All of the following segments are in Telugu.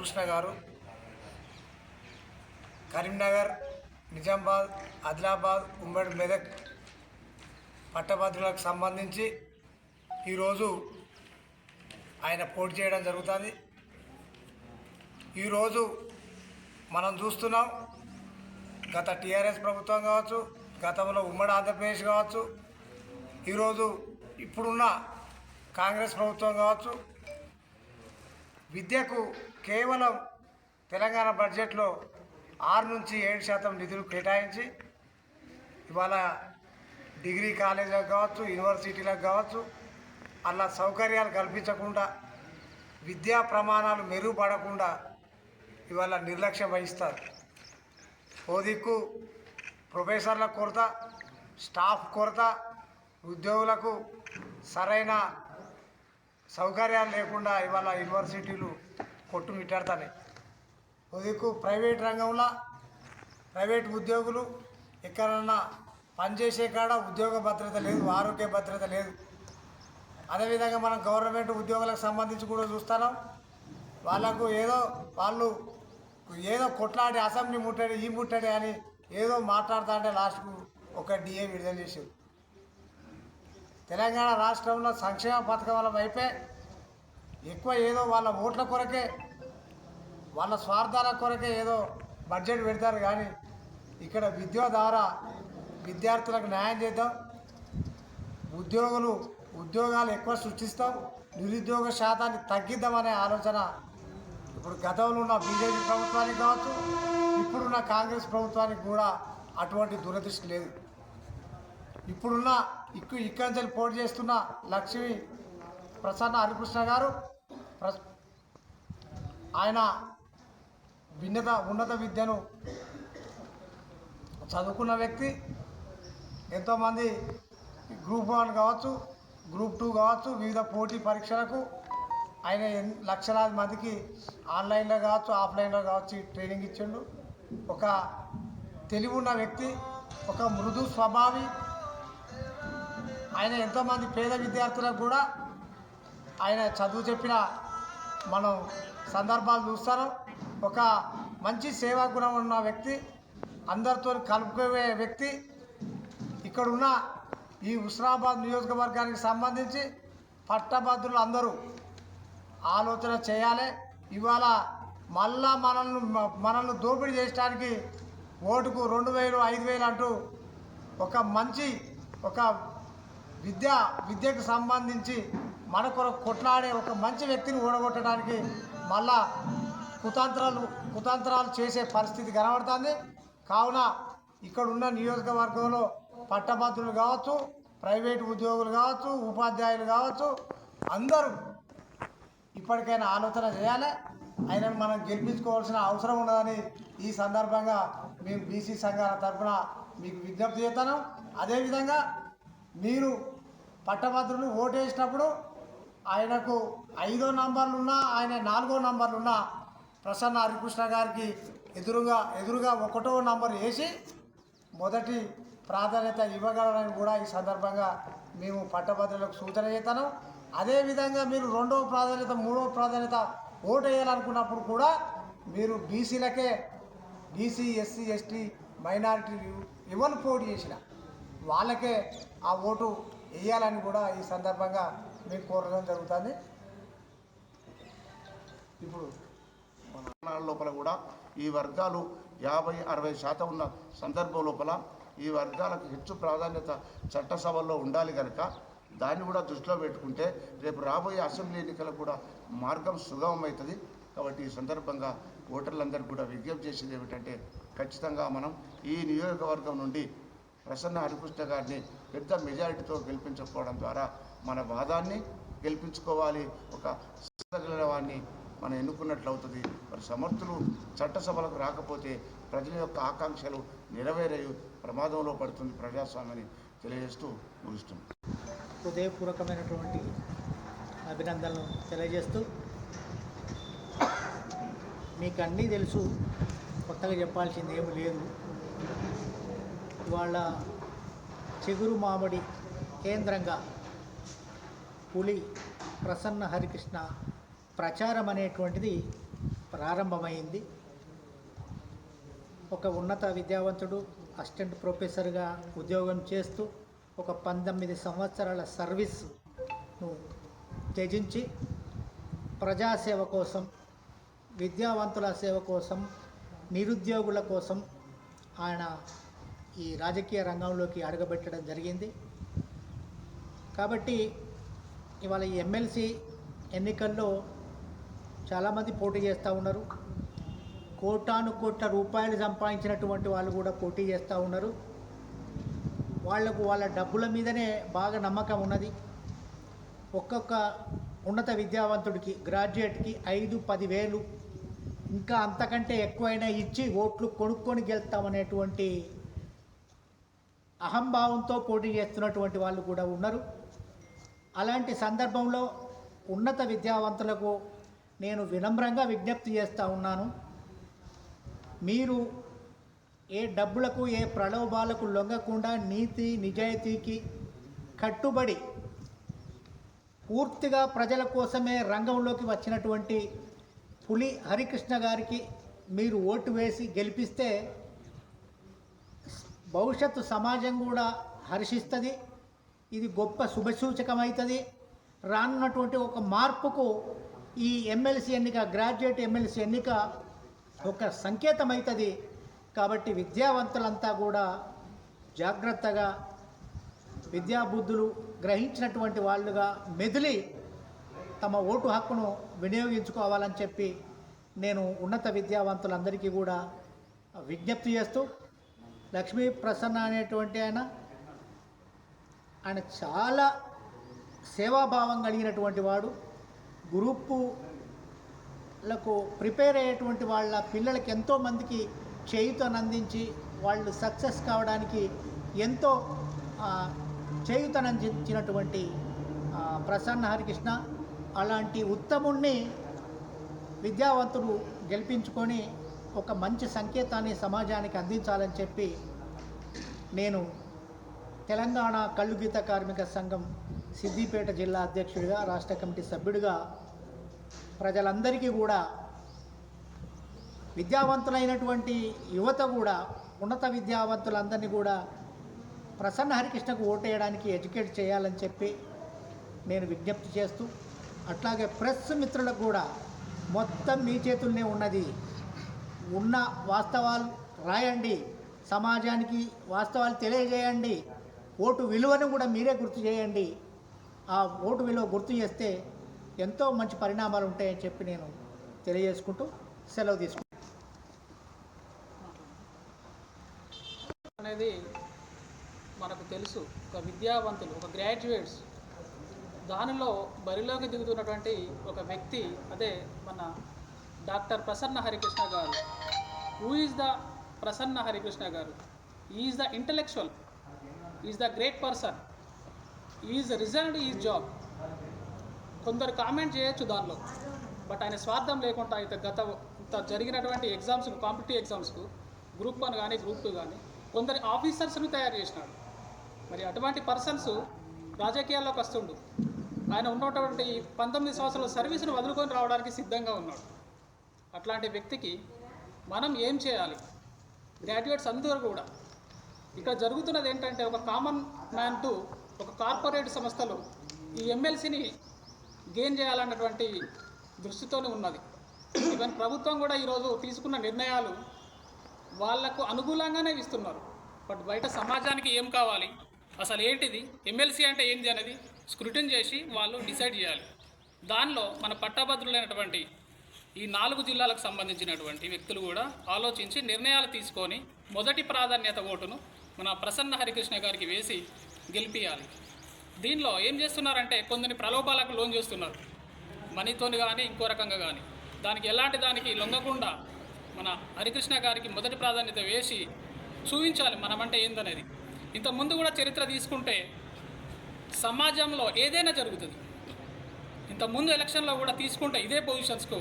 కృష్ణ గారు కరీంనగర్ నిజామాబాద్ ఆదిలాబాద్ ఉమ్మడి మెదక్ పట్టభద్రులకు సంబంధించి ఈరోజు ఆయన పోటీ చేయడం జరుగుతుంది. ఈరోజు మనం చూస్తున్నాం గత టీఆర్ఎస్ ప్రభుత్వం కావచ్చు గతంలో ఉమ్మడి ఆంధ్రప్రదేశ్ కావచ్చు ఈరోజు ఇప్పుడున్న కాంగ్రెస్ ప్రభుత్వం కావచ్చు విద్యకు కేవలం తెలంగాణ బడ్జెట్లో ఆరు నుంచి ఏడు శాతం నిధులు కేటాయించి ఇవాళ డిగ్రీ కాలేజీలకు కావచ్చు యూనివర్సిటీలకు కావచ్చు అలా సౌకర్యాలు కల్పించకుండా విద్యా ప్రమాణాలు మెరుగుపడకుండా ఇవాళ నిర్లక్ష్యం వహిస్తారు. ఓ దిక్కు ప్రొఫెసర్ల కొరత స్టాఫ్ కొరత ఉద్యోగులకు సరైన సౌకర్యాలు లేకుండా ఇవాళ యూనివర్సిటీలు కొట్టుమిట్టాడుతున్నాయి ఓ దిక్కు ప్రైవేట్ రంగంలో ప్రైవేట్ ఉద్యోగులు ఎక్కడన్నా పనిచేసే కాడ ఉద్యోగ భద్రత లేదు ఆరోగ్య భద్రత లేదు. అదేవిధంగా మనం గవర్నమెంట్ ఉద్యోగులకు సంబంధించి కూడా చూస్తున్నాం. వాళ్ళకు ఏదో వాళ్ళు ఏదో కొట్లాడి అసెంబ్లీ ముట్టడి ఈ ముట్టడి అని ఏదో మాట్లాడుతా అంటే లాస్ట్కు ఒక డిఏ విడుదల చేసారు తెలంగాణ రాష్ట్రంలో సంక్షేమ పథకాల వైపే ఎక్కువ ఏదో వాళ్ళ ఓట్ల కొరకే వాళ్ళ స్వార్థాల కొరకే ఏదో బడ్జెట్ పెడతారు కానీ ఇక్కడ విద్య ద్వారా విద్యార్థులకు న్యాయం చేద్దాం. ఉద్యోగులు ఉద్యోగాలు ఎక్కువ సృష్టిస్తాం. నిరుద్యోగ శాతాన్ని తగ్గిద్దామనే ఆలోచన ఇప్పుడు గతంలో ఉన్న బీజేపీ ప్రభుత్వానికి కావచ్చు ఇప్పుడున్న కాంగ్రెస్ ప్రభుత్వానికి కూడా అటువంటి దురదృష్టి లేదు. ఇప్పుడున్న ఇక్కు ఇక్కడి నుంచి పోటీ చేస్తున్న లక్ష్మి ప్రసన్న హరికృష్ణ గారు ఆయన భిన్నత ఉన్నత విద్యను చదువుకున్న వ్యక్తి ఎంతోమంది గ్రూప్ వన్ కావచ్చు గ్రూప్ టూ కావచ్చు వివిధ పోటీ పరీక్షలకు ఆయన ఎన్- లక్షలాది మందికి ఆన్లైన్లో కావచ్చు ఆఫ్లైన్లో కావచ్చు ట్రైనింగ్ ఇచ్చిండు. ఒక తెలివి ఉన్న వ్యక్తి ఒక మృదు స్వభావి. ఆయన ఎంతోమంది పేద విద్యార్థులకు కూడా ఆయన చదువు చెప్పిన మనం సందర్భాలు చూస్తాను ఒక మంచి సేవా గుణం ఉన్న వ్యక్తి అందరితో కలుపుకునే వ్యక్తి ఇక్కడ ఉన్న ఈ హుస్నాబాద్ నియోజకవర్గానికి సంబంధించి పట్టభద్రులు అందరూ ఆలోచన చేయాలి. ఇవాళ మళ్ళా మనల్ని మనల్ని దోపిడీ చేయడానికి ఓటుకు రెండు వేలు ఐదు వేలు అంటూ ఒక మంచి ఒక విద్య విద్యకు సంబంధించి మన కొరకు కొట్లాడే ఒక మంచి వ్యక్తిని ఓడగొట్టడానికి మళ్ళా కుతంత్రాలు కుతంత్రాలు చేసే పరిస్థితి కనబడుతుంది. కావున ఇక్కడ ఉన్న నియోజకవర్గంలో పట్టభద్రులు కావచ్చు ప్రైవేటు ఉద్యోగులు కావచ్చు ఉపాధ్యాయులు కావచ్చు అందరూ ఇప్పటికైనా ఆలోచన చేయాలి. ఆయనను మనం గెలిపించుకోవాల్సిన అవసరం ఉన్నదని ఈ సందర్భంగా మేము బీసీ సంఘాల తరఫున మీకు విజ్ఞప్తి చేస్తాను అదేవిధంగా మీరు పట్టభద్రులు ఓటేసినప్పుడు ఆయనకు ఐదో నంబర్లున్నా ఆయన నాలుగో నంబర్లున్నా ప్రసన్న హరికృష్ణ గారికి ఎదురుగా ఎదురుగా ఒకటో నంబర్ వేసి మొదటి ప్రాధాన్యత ఇవ్వగలరని కూడా ఈ సందర్భంగా మేము పట్టభద్రులకు సూచన చేస్తాను. అదేవిధంగా మీరు రెండవ ప్రాధాన్యత మూడవ ప్రాధాన్యత ఓటు వేయాలనుకున్నప్పుడు కూడా మీరు బీసీలకే బీసీ ఎస్సీ ఎస్టీ మైనారిటీ ఇవ్వను పోటీ చేసిన వాళ్ళకే ఆ ఓటు వేయాలని కూడా ఈ సందర్భంగా మీకు కోరడం జరుగుతుంది. ఇప్పుడు తెలంగాణ లోపల కూడా ఈ వర్గాలు యాభై అరవై శాతం ఉన్న సందర్భం లోపల ఈ వర్గాలకు హెచ్చు ప్రాధాన్యత చట్టసభల్లో ఉండాలి కనుక దాన్ని కూడా దృష్టిలో పెట్టుకుంటే రేపు రాబోయే అసెంబ్లీ ఎన్నికలకు కూడా మార్గం సుగమమవుతుంది కాబట్టి ఈ సందర్భంగా ఓటర్లందరికీ కూడా విజ్ఞప్తి చేసేది ఏమిటంటే ఖచ్చితంగా మనం ఈ నియోజకవర్గం నుండి ప్రసన్న హరికృష్ణ గారిని పెద్ద మెజారిటీతో గెలిపించకపోవడం ద్వారా మన వాదాన్ని గెలిపించుకోవాలి. ఒక వాడిని మనం ఎన్నుకున్నట్లు అవుతుంది మరి సమర్థులు చట్టసభలకు రాకపోతే ప్రజల యొక్క ఆకాంక్షలు నెరవేరయ్యి ప్రమాదంలో పడుతుంది ప్రజాస్వామ్యాన్ని తెలియజేస్తూ ముగిస్తుంది హృదయపూర్వకమైనటువంటి అభినందనలు తెలియజేస్తూ మీకు అన్నీ తెలుసు. కొత్తగా చెప్పాల్సింది ఏమి లేదు. వాళ్ళ చిగురు మామిడి కేంద్రంగా పులి ప్రసన్న హరికృష్ణ ప్రచారం అనేటువంటిది ప్రారంభమైంది. ఒక ఉన్నత విద్యావంతుడు అసిస్టెంట్ ప్రొఫెసర్గా ఉద్యోగం చేస్తూ ఒక పంతొమ్మిది సంవత్సరాల సర్వీస్ను త్యజించి ప్రజాసేవ కోసం విద్యావంతుల సేవ కోసం నిరుద్యోగుల కోసం ఆయన ఈ రాజకీయ రంగంలోకి అడుగుపెట్టడం జరిగింది. కాబట్టి ఇవాళ ఈ ఎమ్మెల్సీ ఎన్నికల్లో చాలామంది పోటీ చేస్తూ ఉన్నారు. కోటాను కోట్ల రూపాయలు సంపాదించినటువంటి వాళ్ళు కూడా పోటీ చేస్తూ ఉన్నారు. వాళ్ళకు వాళ్ళ డబ్బుల మీదనే బాగా నమ్మకం ఉన్నది. ఒక్కొక్క ఉన్నత విద్యావంతుడికి గ్రాడ్యుయేట్కి ఐదు పదివేలు ఇంకా అంతకంటే ఎక్కువైనా ఇచ్చి ఓట్లు కొనుక్కొని గెలుస్తామనేటువంటి అహంభావంతో పోటీ చేస్తున్నటువంటి వాళ్ళు కూడా ఉన్నారు. అలాంటి సందర్భంలో ఉన్నత విద్యావంతులకు నేను వినమ్రంగా విజ్ఞప్తి చేస్తూ ఉన్నాను. మీరు ఏ డబ్బులకు ఏ ప్రలోభాలకు లొంగకుండా నీతి నిజాయితీకి కట్టుబడి పూర్తిగా ప్రజల కోసమే రంగంలోకి వచ్చినటువంటి పులి హరికృష్ణ గారికి మీరు ఓటు వేసి గెలిపిస్తే భవిష్యత్తు సమాజం కూడా హర్షిస్తుంది. ఇది గొప్ప శుభసూచకమవుతుంది రానున్నటువంటి ఒక మార్పుకు ఈ ఎమ్మెల్సీ ఎన్నిక గ్రాడ్యుయేట్ ఎమ్మెల్సీ ఎన్నిక ఒక సంకేతం అవుతుంది కాబట్టి విద్యావంతులంతా కూడా జాగ్రత్తగా విద్యాబుద్ధులు గ్రహించినటువంటి వాళ్ళుగా మెదిలి తమ ఓటు హక్కును వినియోగించుకోవాలని చెప్పి నేను ఉన్నత విద్యావంతులందరికీ కూడా విజ్ఞప్తి చేస్తూ లక్ష్మీ ప్రసన్న అనేటువంటి ఆయన ఆయన చాలా సేవాభావం కలిగినటువంటి వాడు. గ్రూపులకు ప్రిపేర్ అయ్యేటువంటి వాళ్ళ పిల్లలకి ఎంతోమందికి చేయుతనందించి వాళ్ళు సక్సెస్ కావడానికి ఎంతో ఆ, చేయుతనందించినటువంటి ప్రసన్న హరికృష్ణ అలాంటి ఉత్తముణ్ణి విద్యావంతుడు గెలిపించుకొని ఒక మంచి సంకేతాన్ని సమాజానికి అందించాలని చెప్పి నేను తెలంగాణ కళ్ళుగీత కార్మిక సంఘం సిద్దిపేట జిల్లా అధ్యక్షుడిగా రాష్ట్ర కమిటీ సభ్యుడిగా ప్రజలందరికీ కూడా విద్యావంతులైనటువంటి యువత కూడా ఉన్నత విద్యావంతులందరినీ కూడా ప్రసన్న హరికృష్ణకు ఓటేయడానికి ఎడ్యుకేట్ చేయాలని చెప్పి నేను విజ్ఞప్తి చేస్తూ అట్లాగే ప్రెస్ మిత్రులకు కూడా మొత్తం మీ చేతుల్నే ఉన్నది ఉన్న వాస్తవాలు రాయండి. సమాజానికి వాస్తవాలు తెలియజేయండి. ఓటు విలువను కూడా మీరే గుర్తు చేయండి. ఆ ఓటు విలువ గుర్తు చేస్తే ఎంతో మంచి పరిణామాలు ఉంటాయని చెప్పి నేను తెలియజేసుకుంటూ సెలవు తీసుకుంటాను అనేది మనకు తెలుసు. ఒక విద్యావంతులు ఒక గ్రాడ్యుయేట్స్ దానిలో బరిలోకి దిగుతున్నటువంటి ఒక వ్యక్తి అదే మన doctor Prasanna Harikrishna garu. Who is the Prasanna Harikrishna garu? Is the intellectual is the great person is result is job కొందరు కామెంట్ చేయొచ్చు దానిలో. బట్ ఆయన స్వార్థం లేకుండా అయితే గత ఇంత జరిగినటువంటి ఎగ్జామ్స్కు కాంపిటేటివ్ ఎగ్జామ్స్కు గ్రూప్ వన్ కానీ గ్రూప్ టూ కానీ కొందరు ఆఫీసర్స్ని తయారు చేసినాడు. మరి అటువంటి పర్సన్స్ రాజకీయాల్లోకి వస్తుండు. ఆయన ఉన్నటువంటి పంతొమ్మిది సంవత్సరాల సర్వీసును వదులుకొని రావడానికి సిద్ధంగా ఉన్నాడు. అట్లాంటి వ్యక్తికి మనం ఏం చేయాలి? గ్రాడ్యుయేట్స్ అందరూ కూడా ఇక్కడ జరుగుతున్నది ఏంటంటే ఒక కామన్ మ్యాన్ టు ఒక కార్పొరేట్ సంస్థలు ఈ ఎమ్మెల్సీని గెయిన్ చేయాలన్నటువంటి దృష్టితోనే ఉన్నది. ఈవెన్ ప్రభుత్వం కూడా ఈరోజు తీసుకున్న నిర్ణయాలు వాళ్ళకు అనుకూలంగానే ఇస్తున్నారు. బట్ బయట సమాజానికి ఏం కావాలి? అసలు ఏంటిది? ఎమ్మెల్సీ అంటే ఏంటి అనేది స్క్రూటిన్ చేసి వాళ్ళు డిసైడ్ చేయాలి. దానిలో మన పట్టభద్రులైనటువంటి ఈ నాలుగు జిల్లాలకు సంబంధించినటువంటి వ్యక్తులు కూడా ఆలోచించి నిర్ణయాలు తీసుకొని మొదటి ప్రాధాన్యత ఓటును మన ప్రసన్న హరికృష్ణ గారికి వేసి గెలిపియాలి. దీనిలో ఏం చేస్తున్నారంటే కొందరిని ప్రలోభాలకు లోన్ చేస్తున్నారు. మనీతోని కానీ ఇంకో రకంగా కానీ దానికి ఎలాంటి దానికి లొంగకుండా మన హరికృష్ణ గారికి మొదటి ప్రాధాన్యత వేసి చూపించాలి మనమంటే ఏందనేది. ఇంత ముందు కూడా చరిత్ర తీసుకుంటే సమాజంలో ఏదైనా జరుగుతుంది. ఇంత ముందు ఎలక్షన్లో కూడా తీసుకుంటే ఇదే పొజిషన్స్కు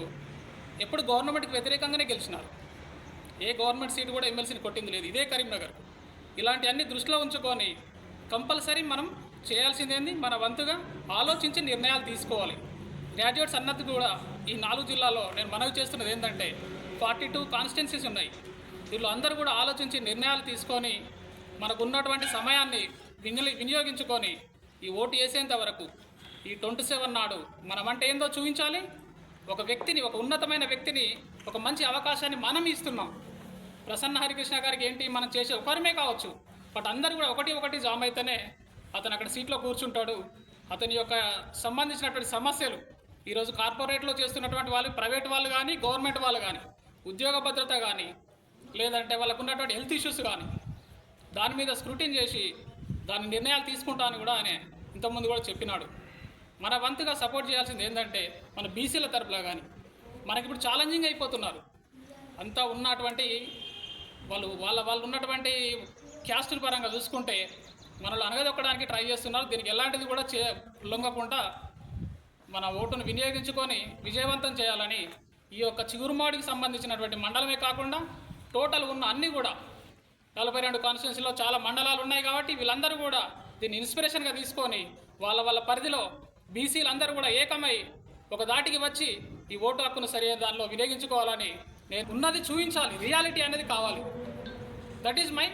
ఎప్పుడు గవర్నమెంట్కి వ్యతిరేకంగానే గెలిచినారు. ఏ గవర్నమెంట్ సీటు కూడా ఎమ్మెల్సీని కొట్టింది లేదు. ఇదే కరీంనగర్. ఇలాంటివన్నీ దృష్టిలో ఉంచుకొని కంపల్సరీ మనం చేయాల్సిందేంది మన వంతుగా ఆలోచించి నిర్ణయాలు తీసుకోవాలి. గ్రాడ్యుయేట్స్ అన్నది కూడా ఈ నాలుగు జిల్లాలో నేను మనవి చేస్తున్నది ఏంటంటే ఫార్టీ టూ కాన్స్టిట్యున్సీస్ ఉన్నాయి. వీళ్ళు అందరూ కూడా ఆలోచించి నిర్ణయాలు తీసుకొని మనకు ఉన్నటువంటి సమయాన్ని వినియోగి వినియోగించుకొని ఈ ఓటు వేసేంత వరకు ఈ ట్వంటీ సెవెన్ నాడు మనం అంటే ఏందో చూపించాలి? ఒక వ్యక్తిని ఒక ఉన్నతమైన వ్యక్తిని ఒక మంచి అవకాశాన్ని మనం ఇస్తున్నాం. ప్రసన్న హరికృష్ణ గారికి ఏంటి మనం చేసే ఒకరిమే కావచ్చు. బట్ అందరు కూడా ఒకటి ఒకటి జామ్ అయితేనే అతను అక్కడ సీట్లో కూర్చుంటాడు. అతని యొక్క సంబంధించినటువంటి సమస్యలు ఈరోజు కార్పొరేట్లో చేస్తున్నటువంటి వాళ్ళు ప్రైవేట్ వాళ్ళు కానీ గవర్నమెంట్ వాళ్ళు కానీ ఉద్యోగ భద్రత కానీ లేదంటే వాళ్ళకు ఉన్నటువంటి హెల్త్ ఇష్యూస్ కానీ దాని మీద స్క్రూటిన్ చేసి దాని నిర్ణయాలు తీసుకుంటాను కూడా ఆయన ఇంతకుముందు కూడా చెప్పినాడు. మన వంతుగా సపోర్ట్ చేయాల్సింది ఏంటంటే మన బీసీల తరపులో కానీ మనకి ఇప్పుడు ఛాలెంజింగ్ అయిపోతున్నారు. అంతా ఉన్నటువంటి వాళ్ళు వాళ్ళ వాళ్ళు ఉన్నటువంటి క్యాస్టుల పరంగా చూసుకుంటే మనల్ని అనగదొక్కడానికి ట్రై చేస్తున్నారు. దీనికి ఎలాంటిది కూడా చే లొంగకుండా మన ఓటును వినియోగించుకొని విజయవంతం చేయాలని ఈ యొక్క చిగురుమాడికి సంబంధించినటువంటి మండలమే కాకుండా టోటల్ ఉన్న అన్నీ కూడా నలభై రెండు కాన్స్టిట్యున్సీలో చాలా మండలాలు ఉన్నాయి కాబట్టి వీళ్ళందరూ కూడా దీన్ని ఇన్స్పిరేషన్గా తీసుకొని వాళ్ళ వాళ్ళ పరిధిలో బీసీలు అందరూ కూడా ఏకమై ఒక దాటికి వచ్చి ఈ ఓటు హక్కును సరైన దానిలో వినియోగించుకోవాలని నేను ఉన్నది చూపించాలి రియాలిటీ అనేది కావాలి. That is my